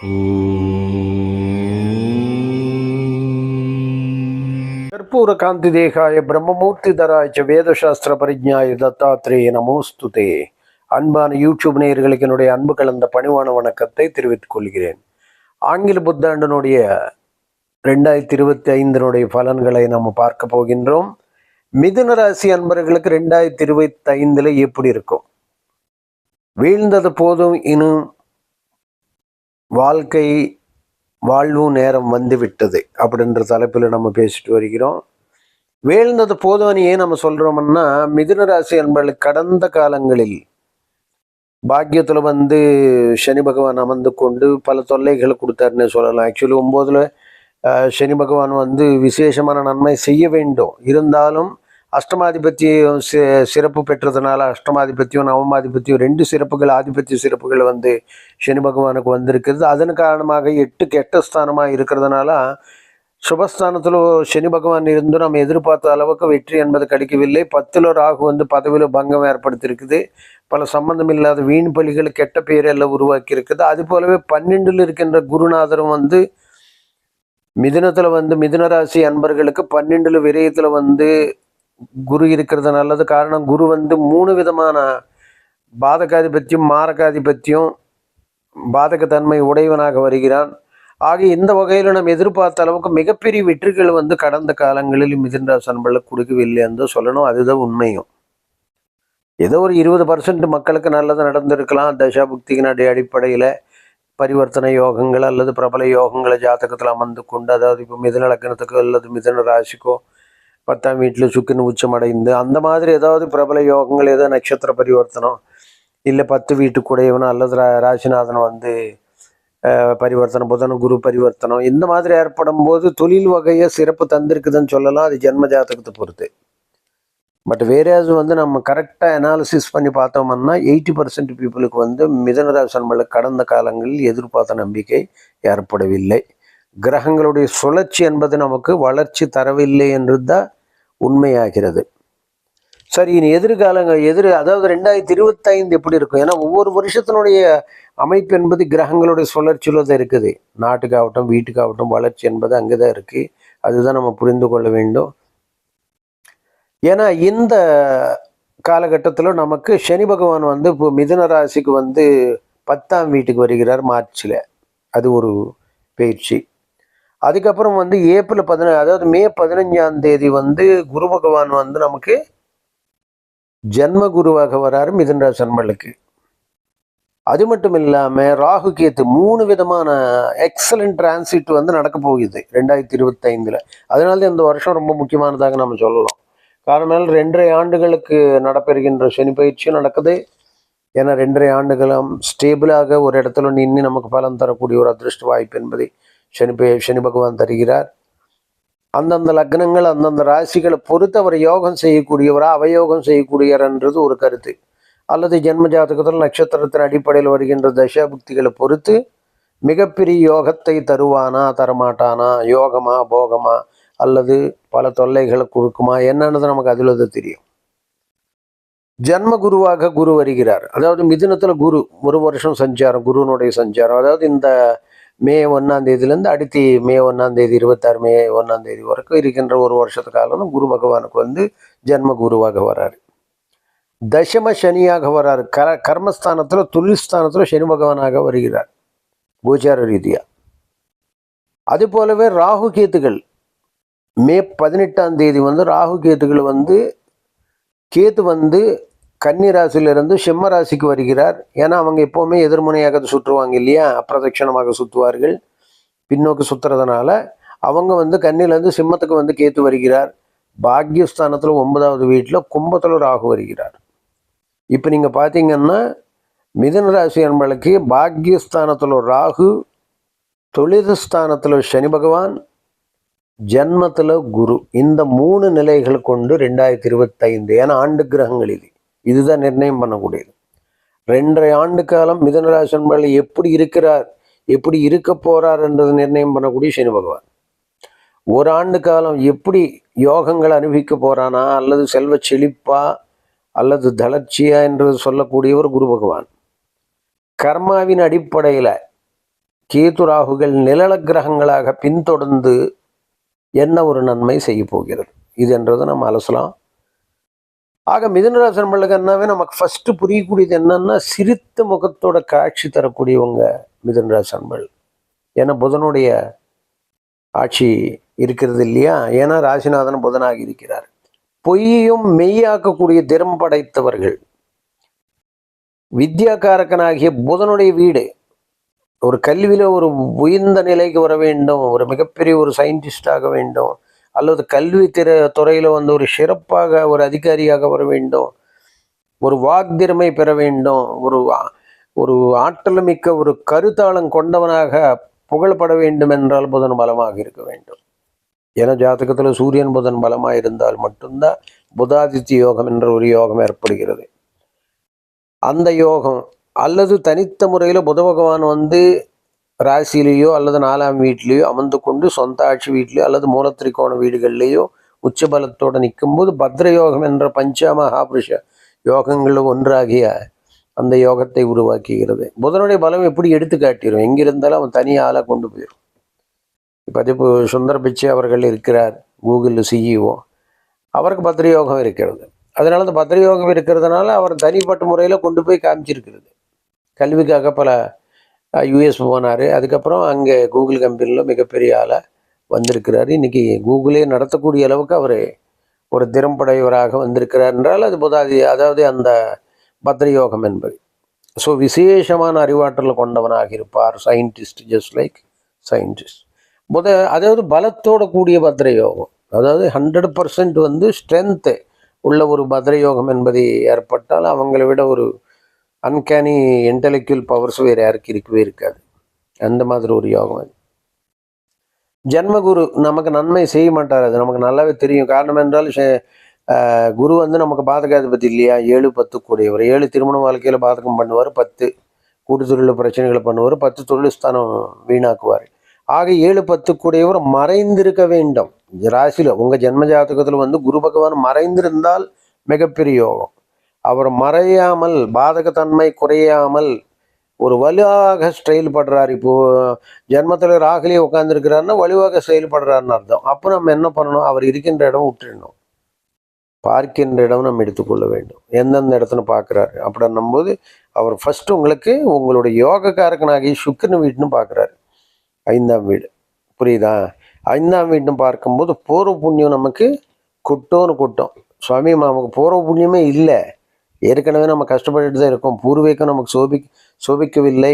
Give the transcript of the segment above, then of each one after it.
கற்பூர காந்தி தேகாய பிரம்மமூர்த்தி தராய்ச்ச வேதசாஸ்திர பரிஜாய தத்தாத்ரேய நமோஸ்துதே அன்பான யூடியூப் நேயர்களுக்கு என்னுடைய அன்பு கலந்த பணிவான வணக்கத்தை தெரிவித்துக் கொள்கிறேன். ஆங்கில புத்தாண்டனுடைய ரெண்டாயிரத்தி இருபத்தி ஐந்தினுடைய பலன்களை நாம் பார்க்க போகின்றோம். மிதுன ராசி அன்பர்களுக்கு ரெண்டாயிரத்தி இருபத்தி ஐந்துல எப்படி இருக்கும்? வீழ்ந்தது போதும் இன்னும் வாழ்க்கை வாழ்வு நேரம் வந்துவிட்டது அப்படின்ற தலைப்பில் நம்ம பேசிட்டு வருகிறோம். வேழ்ந்தது போதும்னு ஏன் நம்ம சொல்கிறோம்னா மிதுன ராசி அன்பர்களுக்கு கடந்த காலங்களில் பாக்கியத்தில் வந்து சனி பகவான் அமர்ந்து கொண்டு பல தொல்லைகளை கொடுத்தாருன்னு சொல்லலாம். ஆக்சுவலி ஒம்போதில் சனி பகவான் வந்து விசேஷமான நன்மை செய்ய வேண்டும். இருந்தாலும் அஷ்டமாதிபத்தியம் சி சிறப்பு பெற்றதுனால அஷ்டமாதிபத்தியம் நவமாதிபத்தியம் ரெண்டு சிறப்புகள் ஆதிபத்திய சிறப்புகள் வந்து சனி பகவானுக்கு வந்திருக்கிறது அதன் காரணமாக எட்டு கெட்ட ஸ்தானமாக இருக்கிறதுனால சுபஸ்தானத்தில் சனி பகவான் இருந்தும் நம்ம எதிர்பார்த்த அளவுக்கு வெற்றி என்பது கிடைக்கவில்லை. பத்தில் ராகு வந்து பதவியில் பங்கம் ஏற்படுத்தியிருக்குது. பல சம்பந்தம் இல்லாத வீண் பலிகள் கெட்ட பெயரெல்லாம் உருவாக்கி இருக்குது அது போலவே பன்னெண்டில் இருக்கின்ற குருநாதரும் வந்து மிதுனத்தில் வந்து மிதுன ராசி அன்பர்களுக்கு பன்னெண்டில் விரயத்தில் வந்து குரு இருக்கிறது நல்லது காரணம் குரு வந்து மூணு விதமான பாதகாதிபத்தியம் மாரகாதிபத்தியம் பாதகத்தன்மை உடையவனாக வருகிறான். ஆகிய இந்த வகையில் நம்ம எதிர்பார்த்த அளவுக்கு மிகப்பெரிய வெற்றிகள் வந்து கடந்த காலங்களில் மிதுன ராசி கொடுக்கவில்லை என்று சொல்லணும். அதுதான் உண்மையும். ஏதோ ஒரு இருபது பர்சன்ட் மக்களுக்கு நல்லது நடந்திருக்கலாம். தசாபுக்தியினுடைய அடிப்படையில் பரிவர்த்தனை யோகங்கள் அல்லது பிரபல யோகங்களை ஜாதகத்தில் அமர்ந்து கொண்டு அதாவது இப்போ மிதன லக்னத்துக்கோ அல்லது மிதன ராசிக்கோ பத்தாம் வீட்டில் சுக்கின் உச்சமடைந்து அந்த மாதிரி ஏதாவது பிரபல யோகங்கள் ஏதோ நட்சத்திர பரிவர்த்தனம் இல்லை பத்து வீட்டுக்குடையவனோ அல்லது ரா- ராசிநாதன் வந்து பரிவர்த்தனம் புதன் குரு பரிவர்த்தனம் இந்த மாதிரி ஏற்படும் போது தொழில் வகையை சிறப்பு தந்திருக்குதுன்னு சொல்லலாம். அது ஜென்ம ஜாதகத்தை பொறுத்து. பட் வேறேயாவது வந்து நம்ம கரெக்டாக அனாலிசிஸ் பண்ணி பார்த்தோம்னா எயிட்டி பர்சன்ட் பீப்புளுக்கு வந்து மிதனராசன்களுக்கு கடந்த காலங்களில் எதிர்பார்த்த நம்பிக்கை ஏற்படவில்லை. கிரகங்களுடைய சுழற்சி என்பது நமக்கு வளர்ச்சி தரவில்லை என்று தான் உண்மையாகிறது. சரி இனி எதிர்காலங்கள் எதிர் அதாவது ரெண்டாயிரத்தி இருபத்தைந்து எப்படி இருக்கும்? ஏன்னா ஒவ்வொரு வருஷத்தினுடைய அமைப்பு என்பது கிரகங்களுடைய சுழற்சியில் தான் இருக்குது. நாட்டுக்காகட்டும் வீட்டுக்காகட்டும் வளர்ச்சி என்பது அங்கே தான் இருக்குது அதுதான் நம்ம புரிந்து கொள்ள வேண்டும். ஏன்னா இந்த காலகட்டத்தில் நமக்கு சனி பகவான் வந்து இப்போ மிதன ராசிக்கு வந்து பத்தாம் வீட்டுக்கு வருகிறார் மார்ச்சில். அது ஒரு பயிற்சி. அதுக்கப்புறம் வந்து ஏப்ரல் பதினஞ்சு அதாவது மே பதினஞ்சாம் தேதி வந்து குரு பகவான் வந்து நமக்கு ஜென்ம குருவாக வராரு மிதுன ராசி அது மட்டும் இல்லாமல் ராகு கேத்து மூணு விதமான எக்ஸலண்ட் டிரான்சிட் வந்து நடக்க போகுது ரெண்டாயிரத்தி இருபத்தைந்தில். அதனால தான் இந்த வருஷம் ரொம்ப முக்கியமானதாக நம்ம சொல்லலாம். காரணம் ரெண்டரை ஆண்டுகளுக்கு நடப்பெறுகின்ற சனி பயிற்சியும் நடக்குது. ஏன்னா ரெண்டரை ஆண்டுகளும் ஸ்டேபிளாக ஒரு இடத்துல நின்று நமக்கு பலன் தரக்கூடிய ஒரு அதிர்ஷ்ட வாய்ப்பு என்பதை சனி சனி பகவான் தருகிறார். அந்தந்த லக்னங்கள் அந்தந்த ராசிகளை பொறுத்து அவர் யோகம் செய்யக்கூடியவரா அவயோகம் செய்யக்கூடியவர்ன்றது ஒரு கருத்து. அல்லது ஜென்ம ஜாதகத்தில் நட்சத்திரத்தின் அடிப்படையில் வருகின்ற தசாபுக்திகளை பொறுத்து மிகப்பெரிய யோகத்தை தருவானா தரமாட்டானா யோகமா போகமா அல்லது பல தொல்லைகளை கொடுக்குமா என்னன்னு நமக்கு அதில் தான் தெரியும். ஜன்ம குருவாக குரு வருகிறார். அதாவது மிதினத்தில் குரு ஒரு வருஷம் சஞ்சாரம் குருவனுடைய சஞ்சாரம். அதாவது இந்த மே ஒன்றாம் தேதியிலேருந்து அடுத்து மே ஒன்றாம் தேதி இருபத்தாறு மே ஒன்றாம் தேதி வரைக்கும் இருக்கின்ற ஒரு வருஷத்து காலம் குரு பகவானுக்கு வந்து ஜன்ம குருவாக வராரு. தசம சனியாக வராரு. க கர்மஸ்தானத்தில் தொழில்ஸ்தானத்தில் சனி பகவானாக வருகிறார். கோச்சார ரீதியாக அது போலவே ராகு கேத்துகள். மே பதினெட்டாம் தேதி வந்து ராகு கேத்துகள் வந்து கேத்து வந்து கன்னி ராசியிலிருந்து சிம்ம ராசிக்கு வருகிறார். ஏன்னா அவங்க எப்போவுமே எதிர்முனையாக சுற்றுவாங்க இல்லையா? அப்பிரதட்சணமாக சுற்றுவார்கள். பின்னோக்கி சுற்றுறதுனால அவங்க வந்து கன்னிலேருந்து சிம்மத்துக்கு வந்து கேத்து வருகிறார். பாக்யஸ்தானத்தில் ஒன்பதாவது வீட்டில் கும்பத்தில் ராகு வருகிறார். இப்போ நீங்கள் பார்த்தீங்கன்னா மிதன ராசி என்பளுக்கு பாக்யஸ்தானத்தில் ராகு தொழிற்ஸ்தானத்தில் சனி பகவான் ஜென்மத்தில் குரு. இந்த மூணு நிலைகள் கொண்டு ரெண்டாயிரத்தி இருபத்தைந்து ஏன்னா ஆண்டு கிரகங்கள் இது. இதுதான் நிர்ணயம் பண்ணக்கூடியது. ரெண்டரை ஆண்டு காலம் மிதனராசி என்பதில் எப்படி இருக்கிறார் எப்படி இருக்க போறார் என்றது நிர்ணயம் பண்ணக்கூடிய சனி பகவான். ஒரு ஆண்டு காலம் எப்படி யோகங்கள் அனுபவிக்க போறானா அல்லது செல்வ செழிப்பா அல்லது தளர்ச்சியா என்று சொல்லக்கூடியவர் குரு பகவான். கர்மாவின் அடிப்படையில் கேது ராகுகள் நிழல கிரகங்களாக பின்தொடர்ந்து என்ன ஒரு நன்மை செய்ய போகிறது? இது என்றதை நம்ம அலசலாம். ஆக மிதுனராசி நம்மளுக்கு நமக்கு ஃபர்ஸ்ட் புரியக்கூடியது என்னன்னா சிரித்த முகத்தோட காட்சி தரக்கூடியவங்க மிதுனராசி அன்பள் ஏன்னா புதனுடைய ஆட்சி இருக்கிறது இல்லையா? ஏன்னா ராசிநாதன் புதனாக இருக்கிறார். பொய்யையும் மெய்யாக்கக்கூடிய திறம் படைத்தவர்கள். வித்யாகாரகனாகிய புதனுடைய வீடு. ஒரு கல்வியில ஒரு உயர்ந்த நிலைக்கு வர வேண்டும். ஒரு மிகப்பெரிய ஒரு சயின்டிஸ்டாக வேண்டும். அல்லது கல்வி திற துறையில் வந்து ஒரு சிறப்பாக ஒரு அதிகாரியாக வர வேண்டும். ஒரு வாக்திறமை பெற வேண்டும். ஒரு ஒரு ஆற்றல் மிக்க ஒரு கருத்தாளம் கொண்டவனாக புகழப்பட வேண்டும் என்றால் புதன் பலமாக இருக்க வேண்டும். ஏன்னா ஜாதகத்தில் சூரியன் புதன் பலமாக இருந்தால் மட்டும்தான் புதாதித்ய யோகம் என்ற ஒரு யோகம் ஏற்படுகிறது. அந்த யோகம் அல்லது தனித்த முறையில் புத பகவான் வந்து ராசியிலேயோ அல்லது நாலாம் வீட்லேயோ அமர்ந்து கொண்டு சொந்த ஆட்சி வீட்லேயோ அல்லது மூலத்திரிகோண வீடுகள்லேயோ உச்சபலத்தோடு நிற்கும்போது பத்ர யோகம் என்ற பஞ்ச மகாபுருஷ யோகங்களில் ஒன்றாகிய அந்த யோகத்தை உருவாக்குகிறது. புதனுடைய பலம் எப்படி எடுத்து காட்டிடும் எங்கிருந்தாலும் அவன் தனியால கொண்டு போயிடும் இப்போ இப்போ சுந்தர் பிச்சை அவர்கள் இருக்கிறார். கூகுளில் சிஇஓ அவருக்கு பத்ர யோகம் இருக்கிறது. அதனால அந்த பத்ர யோகம் இருக்கிறதுனால அவர் தனிப்பட்ட முறையில் கொண்டு போய் காமிச்சிருக்கிறது. கல்விக்காக பல யூஎஸ் போனார். அதுக்கப்புறம் அங்கே கூகுள் கம்பெனியில் மிகப்பெரிய ஆளாக வந்திருக்கிறார். இன்றைக்கி கூகுளே நடத்தக்கூடிய அளவுக்கு அவர் ஒரு திறம்படையவராக வந்திருக்கிறார் என்றால் அது புதாதி. அதாவது அந்த பத்ர யோகம் என்பது. ஸோ விசேஷமான அறிவாற்றல் கொண்டவனாக இருப்பார். சயின்டிஸ்ட் ஜஸ்ட் லைக் சயின்டிஸ்ட் புத அதாவது பலத்தோட கூடிய பத்ர யோகம் அதாவது ஹண்ட்ரட் பர்சன்ட் வந்து ஸ்ட்ரென்த்து உள்ள ஒரு பத்ர யோகம் என்பது ஏற்பட்டால் அவங்களை விட ஒரு அன்கேனி இன்டலெக்சுவல் பவர்ஸ் வேறு யாருக்கு இருக்கவே இருக்காது. அந்த மாதிரி ஒரு யோகம் அது. ஜென்மகுரு நமக்கு நன்மை செய்ய மாட்டார். அது நமக்கு நல்லாவே தெரியும். காரணம் என்றால் சே- குரு வந்து நமக்கு பாதகாதிபதி இல்லையா? ஏழு பத்து கூடியவர். ஏழு திருமண வாழ்க்கையில் பாதகம் பண்ணுவார் பத்து. கூட்டுத்தொழில் பிரச்சனைகளை பண்ணுவார் பத்து தொழில் ஸ்தானம் வீணாக்குவார். ஆக ஏழு பத்து கூடியவர் மறைந்திருக்க வேண்டும். ராசியில் உங்கள் ஜென்ம ஜாதகத்தில் வந்து குரு பகவான் மறைந்திருந்தால் மிகப்பெரிய யோகம். அவர் மறையாமல் பாதகத்தன்மை குறையாமல் ஒரு வலுவாக செயல்படுறார் படுறார். இப்போ ஜென்மத்தில் ராகுலே உட்காந்துருக்கிறாருன்னா வலுவாக செயல்படுறாருன்னு அர்த்தம். அப்போ நம்ம என்ன பண்ணணும்? அவர் இருக்கின்ற இடம் விட்டுடணும் பார்க்கின்ற இடம் நம்ம எடுத்துக்கொள்ள வேண்டும். எந்தெந்த இடத்துல பார்க்குறாரு? அப்படின்னும் போது அவர் ஃபஸ்ட்டு உங்களுக்கு உங்களுடைய யோகக்காரக்கனாகி சுக்கரன் வீட்டுன்னு பார்க்குறாரு. ஐந்தாம் வீடு. புரியுதா? ஐந்தாம் வீடுன்னு பார்க்கும்போது பூர்வ புண்ணியம் நமக்கு குட்டோன்னு குட்டும். சுவாமி மாமுக்கு பூர்வ புண்ணியமே இல்லை. ஏற்கனவே நம்ம கஷ்டப்பட்டுட்டு தான் இருக்கோம். பூர்வீகம் நமக்கு சோபி சோபிக்கவில்லை.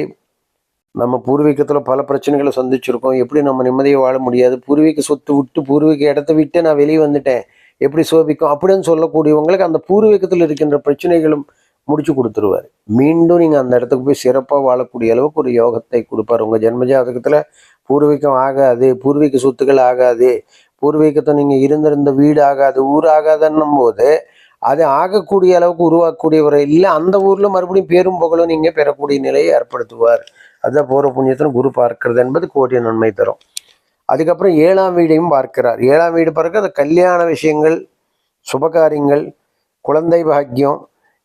நம்ம பூர்வீகத்தில் பல பிரச்சனைகளை சந்திச்சிருக்கோம். எப்படி நம்ம நிம்மதியை வாழ முடியாது? பூர்வீக சொத்து விட்டு பூர்வீக இடத்த விட்டு நான் வெளியே வந்துட்டேன். எப்படி சோபிக்கும்? அப்படின்னு சொல்லக்கூடியவங்களுக்கு அந்த பூர்வீகத்தில் இருக்கின்ற பிரச்சனைகளும் முடிச்சு கொடுத்துருவார். மீண்டும் நீங்கள் அந்த இடத்துக்கு போய் சிறப்பாக வாழக்கூடிய அளவுக்கு ஒரு யோகத்தை கொடுப்பார். உங்கள் ஜென்மஜாதகத்தில் பூர்வீகம் ஆகாது பூர்வீக சொத்துக்கள் ஆகாது பூர்வீகத்தை நீங்கள் இருந்திருந்த வீடு ஆகாது ஊர் ஆகாதுன்னும் போது அது ஆகக்கூடிய அளவுக்கு உருவாக்கக்கூடியவர் இல்லை அந்த ஊரில் மறுபடியும் பேரும் புகழும் நீங்கள் பெறக்கூடிய நிலையை ஏற்படுத்துவார். அதுதான் போகிற புண்ணியத்தின் குரு பார்க்கிறது என்பது கோடிய நன்மை தரும். அதுக்கப்புறம் ஏழாம் வீடையும் பார்க்கிறார். ஏழாம் வீடு பார்க்க அது கல்யாண விஷயங்கள் சுபகாரியங்கள் குழந்தை பாக்கியம்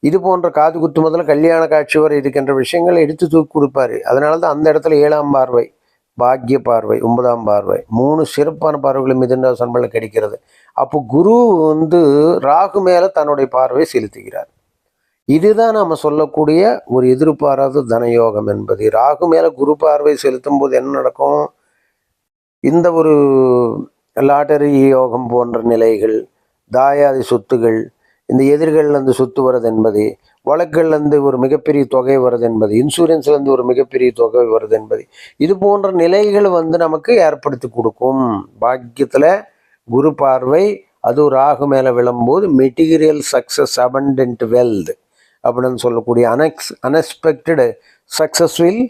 இது போன்ற காது குத்து முதல்ல கல்யாண காட்சி வரை இருக்கின்ற விஷயங்களை எடுத்து தூக்கி கொடுப்பாரு. அதனால தான் அந்த இடத்துல ஏழாம் பார்வை. பாக்கிய பார்வை ஒன்பதாம் பார்வை. மூணு சிறப்பான பார்வைகளும் மிதுன சன்பளம் கிடைக்கிறது. அப்போ குரு வந்து ராகு மேலே தன்னுடைய பார்வை செலுத்துகிறார். இதுதான் நம்ம சொல்லக்கூடிய ஒரு எதிர்பாராத தனயோகம் என்பது. ராகு மேலே குரு பார்வை செலுத்தும் போது என்ன நடக்கும்? இந்த ஒரு லாட்டரி யோகம் போன்ற நிலைகள் தாயாதி சொத்துகள் இந்த எதிர்கள்லேருந்து சொத்து வர்றது என்பது வழக்குகள்லேருந்து ஒரு மிகப்பெரிய தொகை வருது என்பது இன்சூரன்ஸ்லேருந்து ஒரு மிகப்பெரிய தொகை வருது என்பது இது போன்ற நிலைகள் வந்து நமக்கு ஏற்படுத்தி கொடுக்கும். பாக்கியத்தில் குரு பார்வை அது ராகு மேலே விழும்போது மெட்டீரியல் சக்ஸஸ் அபண்டன்ட் வெல்த் அப்படின்னு சொல்லக்கூடிய annexe unexpected success will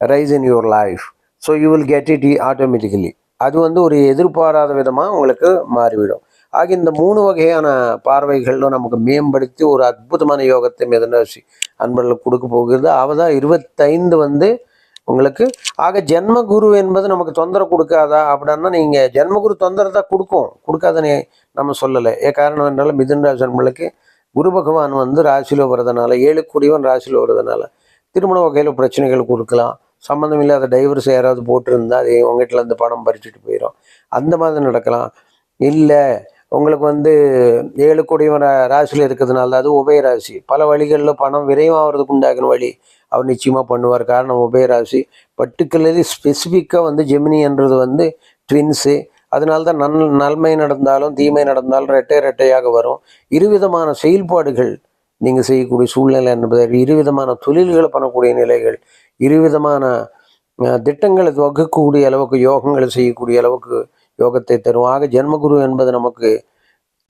rise in your life. So you will get it automatically அது வந்து ஒரு எதிர்பாராத விதமாக உங்களுக்கு மாறிவிடும். ஆக இந்த மூணு வகையான பார்வைகளும் நமக்கு மேம்படுத்தி ஒரு அற்புதமான யோகத்தை மிதனராசி அன்பர்களுக்கு கொடுக்க போகிறது. அவதான் இருபத்தைந்து வந்து உங்களுக்கு ஆக ஜென்மகுரு என்பது நமக்கு தொந்தரவு கொடுக்காதா அப்படின்னா நீங்கள் ஜென்மகுரு தொந்தரவு தான் கொடுக்கும். கொடுக்காதனே நம்ம சொல்லலை. ஏ காரணம் என்றாலும் மிதன்ராஜி அன்பர்களுக்கு குரு பகவான் வந்து ராசியில் வர்றதுனால ஏழு கூடியவன் ராசியில் வர்றதுனால திருமண வகையில் பிரச்சனைகள் கொடுக்கலாம். சம்மந்தம் இல்லாத டைவர்ஸ் யாராவது போட்டிருந்தா அது உங்ககிட்ட இருந்து பணம் பறிச்சுட்டு போயிடும் அந்த மாதிரி நடக்கலாம். இல்லை உங்களுக்கு வந்து ஏழு கோடிவன் ராசியில் இருக்கிறதுனால அது உபயராசி பல வழிகளில் பணம் விரைவாகிறதுக்கு உண்டாகின வழி அவர் நிச்சயமாக பண்ணுவார். காரணம் உபயராசி பர்டிகுலர்லி ஸ்பெசிஃபிக்காக வந்து ஜெமினின்றது வந்து ட்வின்ஸு அதனால தான் நன் நன்மை நடந்தாலும் தீமை நடந்தாலும் ரெட்டை ரெட்டையாக வரும். இருவிதமான செயல்பாடுகள் நீங்கள் செய்யக்கூடிய சூழ்நிலை என்பது இருவிதமான தொழில்களை பண்ணக்கூடிய நிலைகள் இருவிதமான திட்டங்களை வகுக்கக்கூடிய அளவுக்கு யோகங்களை செய்யக்கூடிய அளவுக்கு யோகத்தை தரும் ஆக ஜென்மகுரு என்பது நமக்கு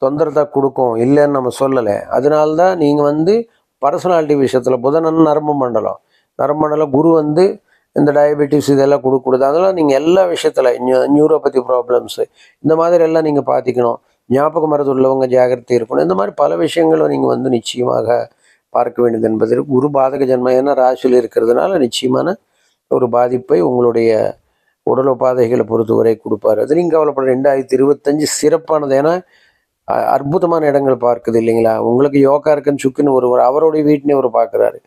தொந்தரத்தை கொடுக்கும் இல்லைன்னு நம்ம சொல்லலை. அதனால்தான் நீங்கள் வந்து பர்சனாலிட்டி விஷயத்தில் புதனன் நரம்பு மண்டலம். நரம்பு மண்டலம் குரு வந்து இந்த டயபெட்டிஸ் இதெல்லாம் கொடுக்கூடாது அதெல்லாம் நீங்கள் எல்லா விஷயத்தில் நியூரோபதி ப்ராப்ளம்ஸு இந்த மாதிரி எல்லாம் நீங்கள் பார்த்துக்கணும் ஞாபக மருந்து உள்ளவங்க ஜாகிரதை இருக்கணும். இந்த மாதிரி பல விஷயங்களும் நீங்கள் வந்து நிச்சயமாக பார்க்க வேண்டியது என்பது குரு பாதக ஜென்மம் ஏன்னா ராசியில் இருக்கிறதுனால நிச்சயமான ஒரு பாதிப்பை உங்களுடைய உடல் உபாதைகளை பொறுத்தவரை கொடுப்பாரு. அது நீங்கள் கவலைப்பட ரெண்டாயிரத்தி இருபத்தஞ்சு சிறப்பானது. ஏன்னா அற்புதமான இடங்கள் பார்க்குது இல்லைங்களா? உங்களுக்கு யோகா இருக்குன்னு சுக்குன்னு ஒருவர் அவருடைய வீட்டினே ஒரு பார்க்குறாரு.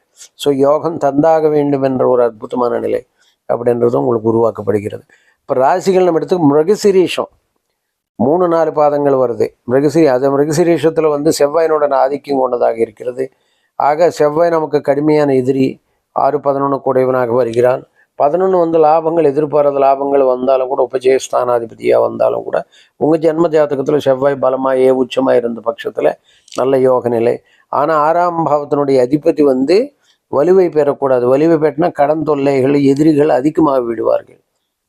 ஸோ யோகம் தந்தாக வேண்டும் என்ற ஒரு அற்புதமான நிலை அப்படின்றதும் உங்களுக்கு உருவாக்கப்படுகிறது. இப்போ ராசிகள் நம்ம எடுத்து மிருகசிரீஷம். மூணு நாலு பாதங்கள் வருது. மிருகசிரி அது மிருகசிரீஷத்தில் வந்து செவ்வாயினோட ஆதிக்கம் கொண்டதாக இருக்கிறது. ஆக செவ்வாய் நமக்கு கடுமையான எதிரி. ஆறு பதினொன்று கூடையவனாக வருகிறான். பதினொன்று வந்து லாபங்கள் எதிர்பாராத லாபங்கள் வந்தாலும் கூட உபஜயஸ்தானாதிபதியாக வந்தாலும் கூட உங்கள் ஜென்ம ஜாதகத்தில் செவ்வாய் பலமாக ஏ உச்சமாக இருந்த பட்சத்தில் நல்ல யோக நிலை. ஆனால் ஆறாம் பாவத்தினுடைய அதிபதி வந்து வலுவை பெறக்கூடாது. வலுவை பெற்றினா கடன் தொல்லைகள் எதிரிகள் அதிகமாக விடுவார்கள்.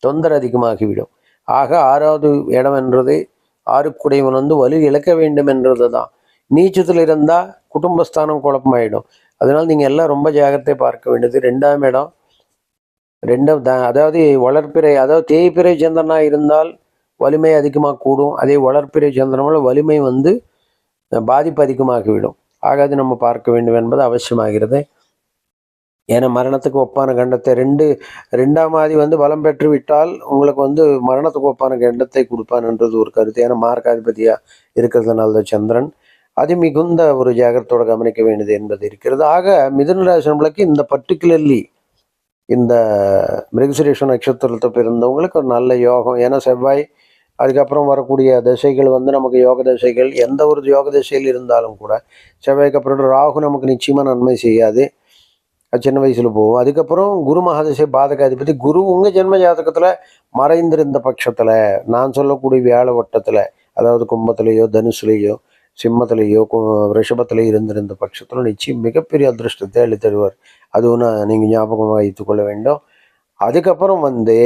தொந்தர் அதிகமாகிவிடும் ஆக ஆறாவது இடம் என்றது ஆறுக்குடையவன் வந்து வலு இழக்க வேண்டும் என்றது தான் நீச்சத்தில் இருந்தால் குடும்பஸ்தானம் குழப்பமாயிடும். அதனால் நீங்கள் எல்லாம் ரொம்ப ஜாகிரதை பார்க்க வேண்டியது ரெண்டாம் இடம். ரெண்டும் த அதாவது வளர்ப்பிறை அதாவது தேய்பிறை சந்திரனாக இருந்தால் வலிமை அதிகமாக கூடும். அதே வளர்ப்பிறை சந்திரனால் வலிமை வந்து பாதிப்பு அதிகமாகிவிடும். ஆக அது நம்ம பார்க்க வேண்டும் என்பது அவசியமாகிறது. ஏன்னா மரணத்துக்கு ஒப்பான கண்டத்தை ரெண்டு ரெண்டாம் ஆதி வந்து பலம் பெற்று விட்டால் உங்களுக்கு வந்து மரணத்துக்கு ஒப்பான கண்டத்தை கொடுப்பான்ன்றது ஒரு கருத்து. ஏன்னா மார்க்காதிபதியாக இருக்கிறதுனால தான் சந்திரன். அது மிகுந்த ஒரு ஜாகிரத்தோடு கவனிக்க வேண்டியது என்பது இருக்கிறது. ஆக மிதுன ராசி நம்மளுக்கு இந்த பர்டிகுலர்லி இந்த மிருகசுரேஷ நட்சத்திரத்தை பிறந்தவங்களுக்கு ஒரு நல்ல யோகம். ஏன்னா செவ்வாய் அதுக்கப்புறம் வரக்கூடிய திசைகள் வந்து நமக்கு யோக திசைகள். எந்த ஒரு யோக திசையில் இருந்தாலும் கூட செவ்வாய்க்கு அப்புறம் ராகு நமக்கு நிச்சயமாக நன்மை செய்யாது. அது சின்ன வயசில் போகும். அதுக்கப்புறம் குரு மகாதிசை பாதகாதிபதி குரு உங்கள் ஜென்ம ஜாதகத்தில் மறைந்திருந்த பட்சத்தில் நான் சொல்லக்கூடிய வியாழ வட்டத்தில் அதாவது கும்பத்திலேயோ தனுசுலேயோ சிம்மத்திலேயோ ரிஷபத்திலேயோ இருந்திருந்த பட்சத்தில் நிச்சயம் மிகப்பெரிய அதிர்ஷ்டத்தை அளித்தருவார். அது ஒன்று நீங்கள் ஞாபகமாக வைத்துக்கொள்ள வேண்டும். அதுக்கப்புறம் வந்து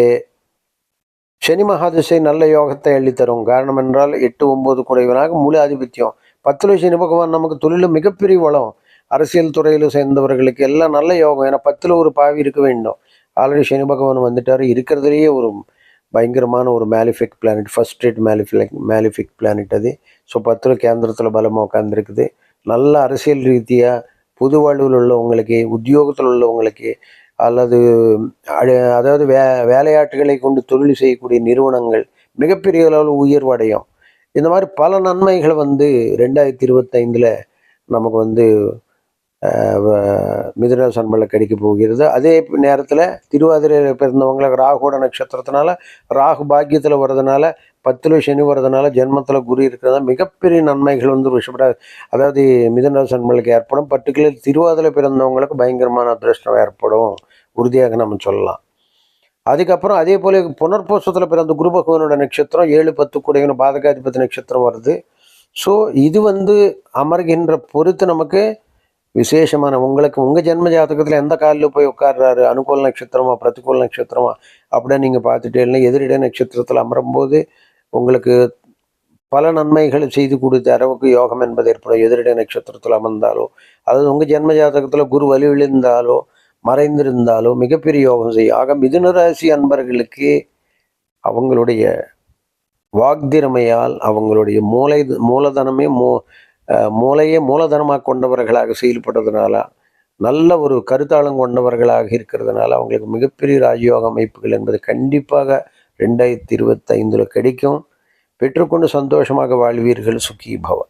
சனி மகாதிசை நல்ல யோகத்தை அள்ளித்தரும். காரணம் என்றால் எட்டு ஒம்பது குறைவனாக முழு ஆதிபத்தியம். பத்துல சனி பகவான் நமக்கு தொழிலில் மிகப்பெரிய வளம். அரசியல் துறையில் சேர்ந்தவர்களுக்கு எல்லாம் நல்ல யோகம். ஏன்னா பத்தில் ஒரு பாவி இருக்க வேண்டும். ஆல்ரெடி சனி பகவான் வந்துட்டார். இருக்கிறதுலேயே ஒரு பயங்கரமான ஒரு malefic planet first rate malefic malefic planet அது. ஸோ பத்தில் கேந்திரத்தில் பலமாக உட்காந்துருக்குது நல்ல அரசியல் ரீதியாக புது வாழ்வில் உள்ளவங்களுக்கு உத்தியோகத்தில் உள்ளவங்களுக்கு அல்லது அதாவது வே வேலையாட்டுகளை கொண்டு தொழில் செய்யக்கூடிய நிறுவனங்கள் மிகப்பெரிய அளவில் உயர்வடையும். இந்த மாதிரி பல நன்மைகள் வந்து ரெண்டாயிரத்தி இருபத்தைந்தில் நமக்கு வந்து மிதுன சன்மலை கிடைக்க போகிறது. அதே நேரத்தில் திருவாதிரையில் பிறந்தவங்களுக்கு ராகுவோட நட்சத்திரத்தினால ராகு பாக்கியத்தில் வர்றதுனால பத்தில் சனி வர்றதுனால ஜென்மத்தில் குரு இருக்கிறதா மிகப்பெரிய நன்மைகள் வந்து ரிஷபட அதாவது மிதுன சம்பளுக்கு ஏற்படும். பர்டிகுலர் திருவாதில் பிறந்தவங்களுக்கு பயங்கரமான அதிர்ஷ்டம் ஏற்படும். உறுதியாக நம்ம சொல்லலாம். அதுக்கப்புறம் அதே போல புனர்போஷத்தில் பிறந்த குரு பகவானோட நட்சத்திரம் ஏழு பத்து கூடையவன பாதகாதிபதி நட்சத்திரம் வருது. ஸோ இது வந்து அமர்கின்ற பொறுத்து நமக்கு விசேஷமான உங்களுக்கு உங்கள் ஜென்ம ஜாதகத்தில் எந்த காலில் போய் உட்கார்றாரு? அனுகூல நட்சத்திரமா பிரதிகூல நட்சத்திரமா? அப்படின்னு நீங்கள் பார்த்துட்டே எதிரிட நட்சத்திரத்தில் அமரும்போது உங்களுக்கு பல நன்மைகளை செய்து கொடுத்த அளவுக்கு யோகம் என்பது ஏற்படும். எதிரடை நட்சத்திரத்தில் அமர்ந்தாலோ அதாவது உங்கள் ஜென்ம ஜாதகத்தில் குரு வலி விழுந்தாலோ மறைந்திருந்தாலோ மிகப்பெரிய யோகம் செய்யும் ஆக மிதுன ராசி அன்பர்களுக்கு அவங்களுடைய வாக்திறமையால் அவங்களுடைய மூளை மூலதனமே மூ மூளையே மூலதனமாக கொண்டவர்களாக செயல்படுறதுனால நல்ல ஒரு கருத்தாளம் கொண்டவர்களாக இருக்கிறதுனால அவங்களுக்கு மிகப்பெரிய ராஜயோக அமைப்புகள் என்பது கண்டிப்பாக ரெண்டாயிரத்தி இருபத்தைந்தில் கிடைக்கும். பெற்றுக்கொண்டு சந்தோஷமாக வாழ்வீர்கள் சுகி பவ